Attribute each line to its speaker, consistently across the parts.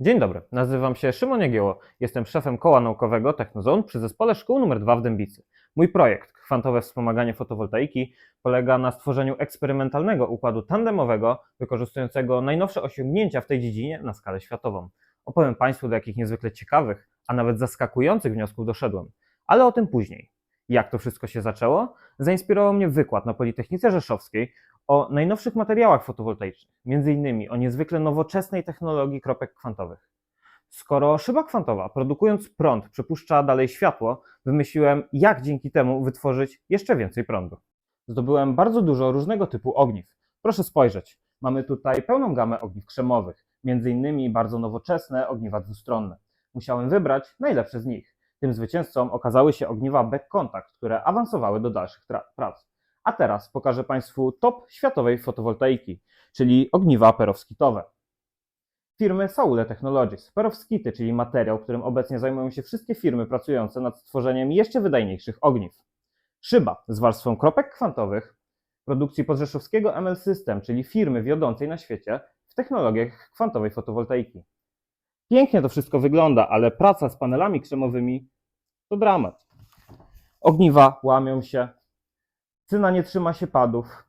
Speaker 1: Dzień dobry, nazywam się Szymon Jagieło. Jestem szefem koła naukowego Technozone przy zespole szkół nr 2 w Dębicy. Mój projekt Kwantowe wspomaganie fotowoltaiki polega na stworzeniu eksperymentalnego układu tandemowego wykorzystującego najnowsze osiągnięcia w tej dziedzinie na skalę światową. Opowiem Państwu, do jakich niezwykle ciekawych, a nawet zaskakujących wniosków doszedłem, ale o tym później. Jak to wszystko się zaczęło? Zainspirował mnie wykład na Politechnice Rzeszowskiej o najnowszych materiałach fotowoltaicznych, m.in. o niezwykle nowoczesnej technologii kropek kwantowych. Skoro szyba kwantowa, produkując prąd, przepuszcza dalej światło, wymyśliłem, jak dzięki temu wytworzyć jeszcze więcej prądu. Zdobyłem bardzo dużo różnego typu ogniw. Proszę spojrzeć. Mamy tutaj pełną gamę ogniw krzemowych, m.in. bardzo nowoczesne ogniwa dwustronne. Musiałem wybrać najlepsze z nich. Tym zwycięzcą okazały się ogniwa Back Contact, które awansowały do dalszych prac. A teraz pokażę Państwu top światowej fotowoltaiki, czyli ogniwa perowskitowe. Firmy Saule Technologies. Perowskity, czyli materiał, którym obecnie zajmują się wszystkie firmy pracujące nad stworzeniem jeszcze wydajniejszych ogniw. Szyba z warstwą kropek kwantowych, produkcji podrzeszowskiego ML System, czyli firmy wiodącej na świecie w technologiach kwantowej fotowoltaiki. Pięknie to wszystko wygląda, ale praca z panelami krzemowymi to dramat. Ogniwa łamią się, cyna nie trzyma się padów,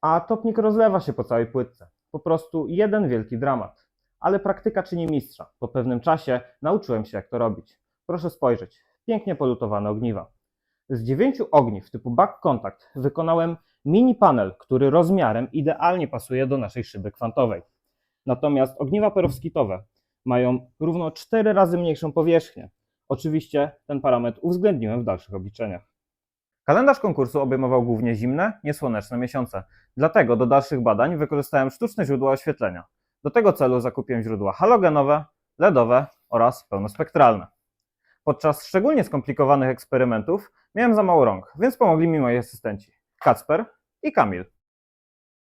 Speaker 1: a topnik rozlewa się po całej płytce. Po prostu jeden wielki dramat. Ale praktyka czyni mistrza. Po pewnym czasie nauczyłem się, jak to robić. Proszę spojrzeć. Pięknie polutowane ogniwa. Z dziewięciu ogniw typu back contact wykonałem mini panel, który rozmiarem idealnie pasuje do naszej szyby kwantowej. Natomiast ogniwa perowskitowe mają równo 4 razy mniejszą powierzchnię. Oczywiście ten parametr uwzględniłem w dalszych obliczeniach. Kalendarz konkursu obejmował głównie zimne, niesłoneczne miesiące. Dlatego do dalszych badań wykorzystałem sztuczne źródła oświetlenia. Do tego celu zakupiłem źródła halogenowe, LEDowe oraz pełnospektralne. Podczas szczególnie skomplikowanych eksperymentów miałem za mało rąk, więc pomogli mi moi asystenci Kacper i Kamil.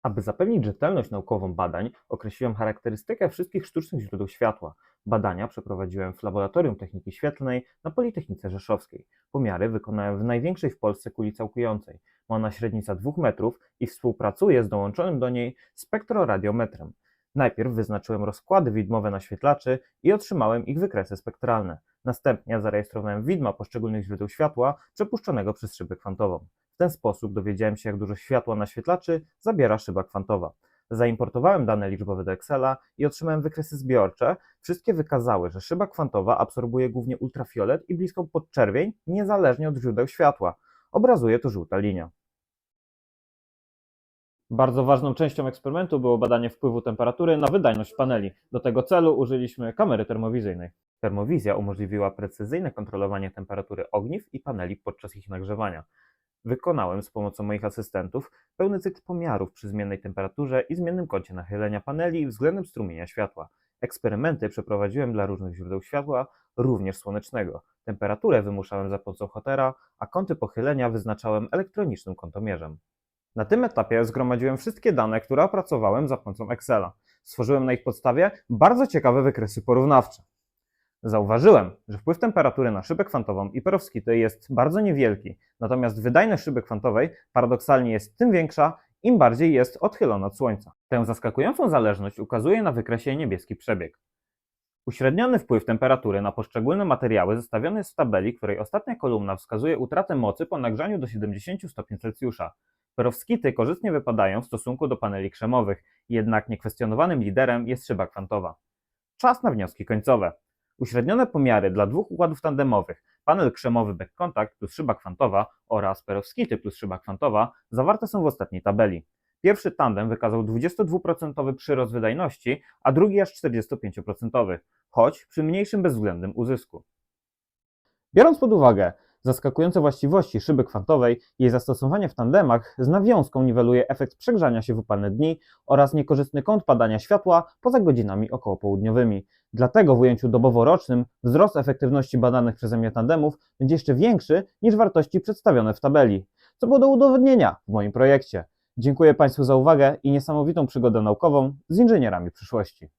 Speaker 1: Aby zapewnić rzetelność naukową badań, określiłem charakterystykę wszystkich sztucznych źródeł światła. Badania przeprowadziłem w Laboratorium Techniki Świetlnej na Politechnice Rzeszowskiej. Pomiary wykonałem w największej w Polsce kuli całkującej. Ma ona średnica 2 metrów i współpracuje z dołączonym do niej spektroradiometrem. Najpierw wyznaczyłem rozkłady widmowe naświetlaczy i otrzymałem ich wykresy spektralne. Następnie zarejestrowałem widma poszczególnych źródeł światła przepuszczonego przez szybę kwantową. W ten sposób dowiedziałem się, jak dużo światła naświetlaczy zabiera szyba kwantowa. Zaimportowałem dane liczbowe do Excela i otrzymałem wykresy zbiorcze. Wszystkie wykazały, że szyba kwantowa absorbuje głównie ultrafiolet i bliską podczerwień, niezależnie od źródeł światła. Obrazuje to żółta linia. Bardzo ważną częścią eksperymentu było badanie wpływu temperatury na wydajność paneli. Do tego celu użyliśmy kamery termowizyjnej. Termowizja umożliwiła precyzyjne kontrolowanie temperatury ogniw i paneli podczas ich nagrzewania. Wykonałem z pomocą moich asystentów pełny cykl pomiarów przy zmiennej temperaturze i zmiennym kącie nachylenia paneli względem strumienia światła. Eksperymenty przeprowadziłem dla różnych źródeł światła, również słonecznego. Temperaturę wymuszałem za pomocą hotera, a kąty pochylenia wyznaczałem elektronicznym kątomierzem. Na tym etapie zgromadziłem wszystkie dane, które opracowałem za pomocą Excela. Stworzyłem na ich podstawie bardzo ciekawe wykresy porównawcze. Zauważyłem, że wpływ temperatury na szybę kwantową i perowskity jest bardzo niewielki, natomiast wydajność szyby kwantowej paradoksalnie jest tym większa, im bardziej jest odchylona od Słońca. Tę zaskakującą zależność ukazuje na wykresie niebieski przebieg. Uśredniony wpływ temperatury na poszczególne materiały zestawiony jest w tabeli, której ostatnia kolumna wskazuje utratę mocy po nagrzaniu do 70 stopni Celsjusza. Perowskity korzystnie wypadają w stosunku do paneli krzemowych, jednak niekwestionowanym liderem jest szyba kwantowa. Czas na wnioski końcowe. Uśrednione pomiary dla dwóch układów tandemowych, panel krzemowy back contact plus szyba kwantowa oraz perowskity plus szyba kwantowa zawarte są w ostatniej tabeli. Pierwszy tandem wykazał 22% przyrost wydajności, a drugi aż 45%, choć przy mniejszym bezwzględnym uzysku. Biorąc pod uwagę zaskakujące właściwości szyby kwantowej, jej zastosowanie w tandemach z nawiązką niweluje efekt przegrzania się w upalne dni oraz niekorzystny kąt padania światła poza godzinami okołopołudniowymi. Dlatego w ujęciu doboworocznym wzrost efektywności badanych przeze mnie tandemów będzie jeszcze większy niż wartości przedstawione w tabeli, co było do udowodnienia w moim projekcie. Dziękuję Państwu za uwagę i niesamowitą przygodę naukową z inżynierami przyszłości.